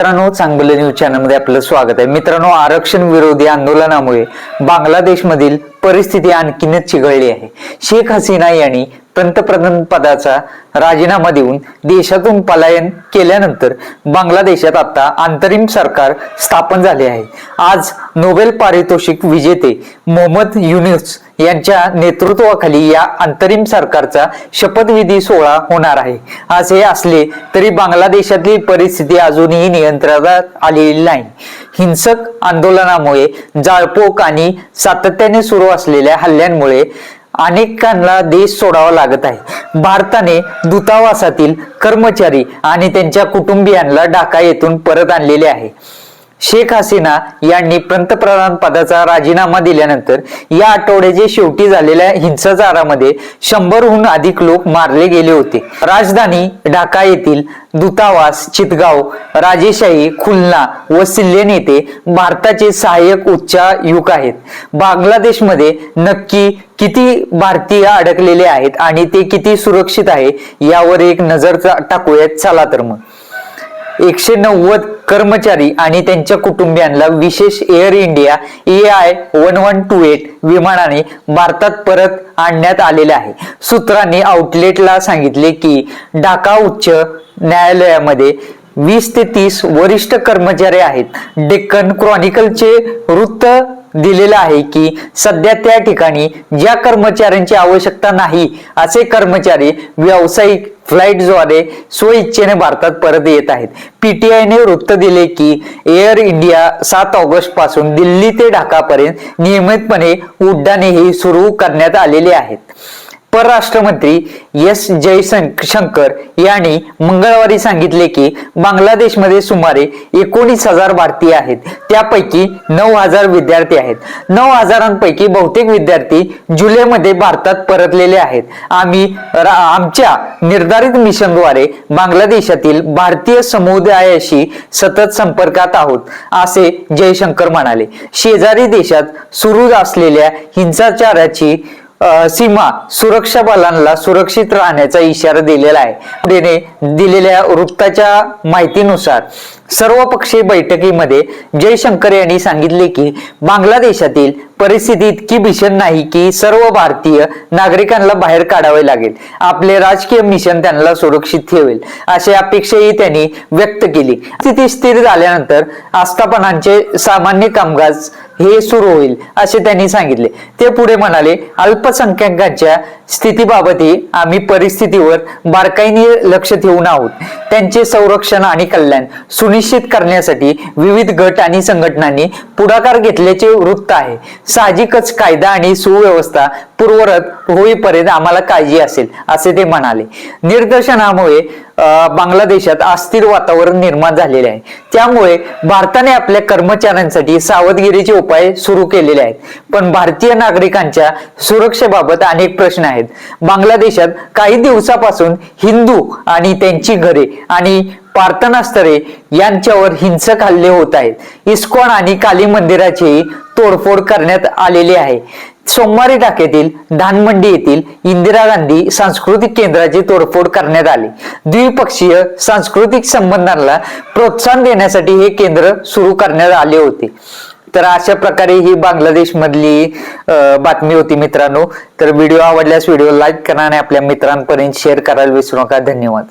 मित्रांनो चांगलं न्यूज चॅनलमध्ये आपलं स्वागत आहे. मित्रांनो आरक्षण विरोधी आंदोलनामुळे बांगलादेशमधील परिस्थिती आणखीनच चिघळली आहे. शेख हसीना यांनी पंतप्रधान पदाचा राजीनामा देऊन देशातून पलायन केल्यानंतर बांगलादेशात आता अंतरिम सरकार स्थापन झाले आहे. आज नोबेल पारितोषिक विजेते मोहम्मद युनिस यांच्या नेतृत्वाखाली या अंतरिम सरकारचा शपथविधी सोहळा होणार आहे. असे असले तरी बांगलादेशातली परिस्थिती अजूनही नियंत्रणात आलेली नाही. हिंसक आंदोलनामुळे जाळपोक आणि सातत्याने सुरू असलेल्या हल्ल्यांमुळे अनेकांना देश सोडावा लागत आहे. भारताने दूतावासातील कर्मचारी आणि त्यांच्या कुटुंबियांना ढाका येथून परत आणलेले आहे. शेख हसीना यांनी पंतप्रधान पदाचा राजीनामा दिल्यानंतर या आठवड्याचे शेवटी झालेल्या हिंसाचारामध्ये शंभरहून अधिक लोक मारले गेले होते. राजधानी ढाका येथील दूतावास चितगाव राजेशाही खुलना व सिल्लेन येथे भारताचे सहाय्यक उच्चायुक्त आहेत. बांगलादेशमध्ये नक्की किती भारतीय अडकलेले आहेत आणि ते किती सुरक्षित आहे यावर एक नजर टाकूयात. चला तर मग. एकशे नव्वद कर्मचारी आणि त्यांच्या कुटुंबियांना विशेष Air India A I one one two eight विमानाने भारतात परत आणण्यात आलेले आहे. सूत्रांनी आउटलेटला सांगितले की ढाका उच्च न्यायालयामध्ये वीस ते तीस वरिष्ठ कर्मचारी आहेत. डेक्कन क्रॉनिकलचे वृत्त दिलेलं आहे की सध्या त्या ठिकाणी ज्या कर्मचाऱ्यांची आवश्यकता नाही असे कर्मचारी व्यावसायिक फ्लाईटद्वारे स्वइच्छेने भारतात परत येत आहेत. पीटीआयने वृत्त दिले की एअर इंडिया सात ऑगस्टपासून दिल्ली ते ढाकापर्यंत नियमितपणे उड्डाणेही सुरू करण्यात आलेली आहेत. परराष्ट्रमंत्री एस जयशंकर यांनी मंगळवारी सांगितले की बांगलादेशमध्ये सुमारे एकोणीस हजार भारतीय आहेत. त्यापैकी नऊ हजार विद्यार्थी आहेत. नऊ हजारांपैकी बहुतेक विद्यार्थी जुलैमध्ये भारतात परतलेले आहेत. आम्ही आमच्या निर्धारित मिशनद्वारे बांगलादेशातील भारतीय समुदायाशी सतत संपर्कात आहोत असे जयशंकर म्हणाले. शेजारी देशात सुरू असलेल्या हिंसाचाराची सीमा सुरक्षा बलांना सुरक्षित राहण्याचा इशारा दिलेला आहे. दिलेल्या वृत्ताच्या माहितीनुसार सर्वपक्षीय बैठकीमध्ये जयशंकर यांनी सांगितले की बांगलादेशातील परिस्थिती इतकी भीषण नाही की सर्व भारतीय नागरिकांना बाहेर काढावे लागेल. आपले राजकीय मिशन त्यांना सुरक्षित ठेवेल अशी अपेक्षाही त्यांनी व्यक्त केली. स्थिती स्थिर झाल्यानंतर आस्थापनांचे सामान्य कामकाज हे सुरू होईल असे त्यांनी सांगितले. ते पुढे म्हणाले अल्पसंख्याकांच्या स्थितीबाबतही आम्ही परिस्थितीवर बारकाईने लक्ष ठेवून आहोत. त्यांचे संरक्षण आणि कल्याण सुनिश्चित करण्यासाठी विविध गट आणि संघटनांनी पुढाकार घेतल्याचे वृत्त आहे. साहजिकच कायदा आणि सुव्यवस्था पूर्वरत होईपर्यंत आम्हाला काळजी असेल असे ते म्हणाले. निदर्शनामुळे बांगलादेशात अस्थिर वातावरण निर्माण झालेले आहे. त्यामुळे भारताने आपल्या कर्मचाऱ्यांसाठी सावधगिरीचे उपाय सुरू केलेले आहेत. पण भारतीय नागरिकांच्या सुरक्षेबाबत अनेक प्रश्न आहेत. बांगलादेशात काही दिवसापासून हिंदू आणि त्यांची घरे आणि प्रार्थनास्थळे यांच्यावर हिंसक हल्ले होत आहेत. इस्कॉन आणि काली मंदिराचीही तोडफोड करण्यात आलेली आहे. सोमवारी टाक्यातील धानमंडी येथील इंदिरा गांधी सांस्कृतिक केंद्राची तोडफोड करण्यात आली. द्विपक्षीय सांस्कृतिक संबंधांना प्रोत्साहन देण्यासाठी हे केंद्र सुरू करण्यात आले होते. तर अशा प्रकारे ही बांगलादेश मधली बातमी होती मित्रांनो. तर व्हिडिओ आवडल्यास व्हिडिओ लाईक करा आणि आपल्या मित्रांपर्यंत शेअर करायला विसरू नका. धन्यवाद.